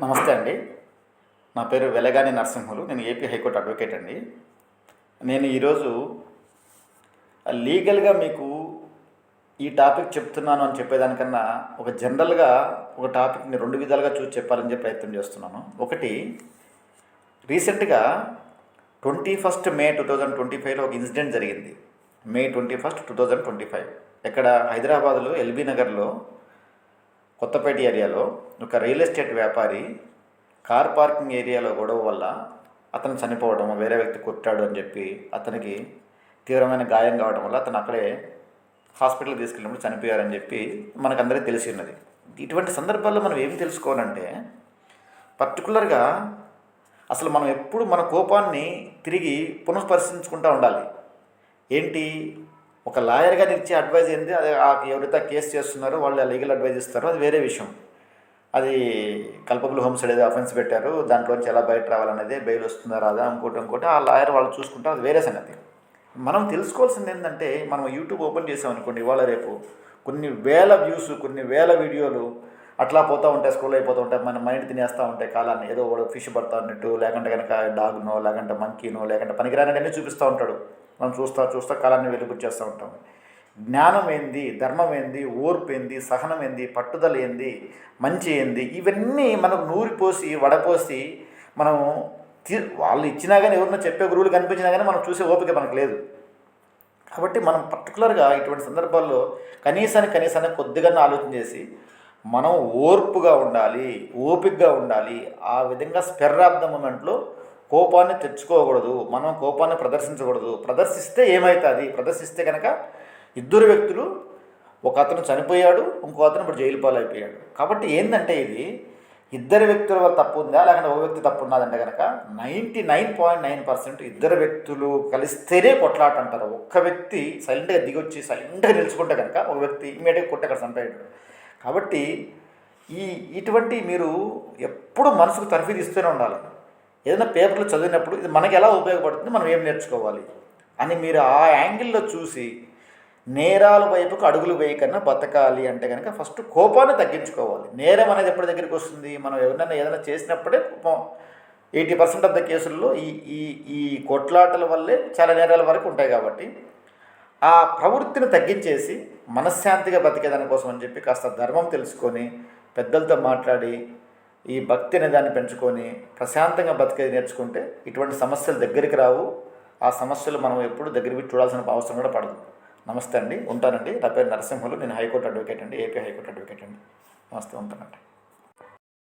నమస్తే అండి. నా పేరు వెలగాని నరసింహులు. నేను ఏపీ హైకోర్టు అడ్వకేట్ అండి. నేను ఈరోజు లీగల్గా మీకు ఈ టాపిక్ చెప్తున్నాను అని చెప్పేదానికన్నా ఒక జనరల్గా ఒక టాపిక్ని రెండు విధాలుగా చూసి చెప్పాలని చెప్పి ప్రయత్నం చేస్తున్నాను. ఒకటి రీసెంట్గా twenty first May two thousand twenty ఫైవ్లో ఒక ఇన్సిడెంట్ జరిగింది. May twenty first two thousand twenty five. ఇక్కడ హైదరాబాద్లో ఎల్బీ నగర్లో కొత్తపేట ఏరియాలో ఒక రియల్ ఎస్టేట్ వ్యాపారి కార్ పార్కింగ్ ఏరియాలో గొడవ వల్ల అతను చనిపోవడం వేరే వ్యక్తి కొట్టాడు అని చెప్పి అతనికి తీవ్రమైన గాయం కావడం వల్ల అతను అక్కడే హాస్పిటల్కి తీసుకెళ్ళినప్పుడు చనిపోయారని చెప్పి మనకందరికీ తెలిసి ఉన్నది. ఇటువంటి సందర్భాల్లో మనం ఏమి తెలుసుకోవాలంటే పర్టికులర్గా అసలు మనం ఎప్పుడు మన కోపాన్ని తిరిగి పునఃపరిశీలించుకుంటూ ఉండాలి. ఏంటి? ఒక లాయర్గా ఇచ్చే అడ్వైజ్ ఏంటి అది ఆ ఎవరైతే కేసు చేస్తున్నారో వాళ్ళు లీగల్ అడ్వైజ్ ఇస్తారో. అది వేరే విషయం. అది కల్పబుల్ హోమ్స్ ఏదో అఫెన్స్ పెట్టారు. దాంట్లోంచి ఎలా బయట రావాలనేది బెయిల్ వస్తుందా రాదా? ఇంకోటి ఇంకోటి ఆ లాయర్ వాళ్ళు చూసుకుంటారు. అది వేరే సంగతి. మనం తెలుసుకోవాల్సింది ఏంటంటే మనం యూట్యూబ్ ఓపెన్ చేసామనుకోండి ఇవాళ రేపు కొన్ని వేల వ్యూస్ కొన్ని వేల వీడియోలు అట్లా పోతూ ఉంటాయి స్క్రోల్ అయిపోతూ ఉంటాయి. మన మైండ్ తినేస్తూ ఉంటాయి కాలాన్ని. ఏదో వాడు ఫిష్ పడతా ఉన్నట్టు లేకుంటే కనుక డాగ్నో లేకుంటే మంకీనో లేకుంటే పనికిరానన్నీ చూపిస్తూ ఉంటాడు. మనం చూస్తా చూస్తా కాలాన్ని వెలుగుచ్చేస్తూ ఉంటాం. జ్ఞానం ఏంది? ధర్మం ఏంది? ఓర్పు ఏంది? సహనం ఏంది? పట్టుదల ఏంది? మంచి ఏంది? ఇవన్నీ మనకు నూరిపోసి వడపోసి మనం తీ వాళ్ళు ఇచ్చినా కానీ ఎవరన్నా చెప్పే గురువులు కనిపించినా కానీ మనం చూసే ఓపిక మనకు లేదు. కాబట్టి మనం పర్టికులర్గా ఇటువంటి సందర్భాల్లో కనీసానికి కనీసానికి కొద్దిగా ఆలోచన చేసి మనం ఓర్పుగా ఉండాలి ఓపికగా ఉండాలి ఆ విధంగా స్పెర్రాబ్ద మూమెంట్లో కోపాన్ని తెచ్చుకోకూడదు మనం కోపాన్ని ప్రదర్శించకూడదు. ప్రదర్శిస్తే ఏమవుతుంది ప్రదర్శిస్తే కనుక ఇద్దరు వ్యక్తులు ఒక అతను చనిపోయాడు ఇంకో అతను ఇప్పుడు జైలు పాలైపోయాడు. కాబట్టి ఏంటంటే ఇది ఇద్దరు వ్యక్తుల వల్ల తప్పు ఉందా? లేకుంటే ఒక వ్యక్తి తప్పు ఉన్నదంటే కనుక ninety nine point nine percent ఇద్దరు వ్యక్తులు కలిస్తేనే కొట్లాట అంటారు ఒక్క వ్యక్తి సైలెంట్గా దిగొచ్చి సైలెంట్గా నిలుచుకుంటే కనుక ఒక వ్యక్తి ఇమీడియట్గా కొట్టి అక్కడ చంపాడు కాబట్టి ఈ ఇటువంటి మీరు ఎప్పుడు మనసుకు తరఫీ ఇస్తూనే ఉండాలి. ఏదైనా పేపర్లో చదివినప్పుడు ఇది మనకి ఎలా ఉపయోగపడుతుంది మనం ఏం నేర్చుకోవాలి అని మీరు ఆ యాంగిల్లో చూసి నేరాల వైపుకు అడుగులు వేయకన్నా బతకాలి అంటే కనుక ఫస్ట్ కోపాన్ని తగ్గించుకోవాలి. నేరం అనేది ఎప్పటి దగ్గరికి వస్తుంది? మనం ఎవరినైనా ఏదైనా చేసినప్పుడే కోపం. ఎయిటీ పర్సెంట్ ఆఫ్ ద కేసుల్లో ఈ ఈ ఈ కొట్లాటల వల్లే చాలా నేరాల వరకు ఉంటాయి కాబట్టి ఆ ప్రవృత్తిని తగ్గించేసి మనశ్శాంతిగా బతికేదాని కోసం అని చెప్పి కాస్త ధర్మం తెలుసుకొని పెద్దలతో మాట్లాడి ఈ భక్తి అనే దాన్ని పెంచుకొని ప్రశాంతంగా బతికేది నేర్చుకుంటే ఇటువంటి సమస్యలు దగ్గరికి రావు. ఆ సమస్యలు మనం ఎప్పుడు దగ్గర పెట్టి చూడాల్సిన అవసరం కూడా పడదు. నమస్తే అండి. ఉంటానండి. నా పేరు నరసింహులు. నేను హైకోర్టు అడ్వకేట్ అండి. ఏపీ హైకోర్టు అడ్వకేట్ అండి. నమస్తే. ఉంటానండి.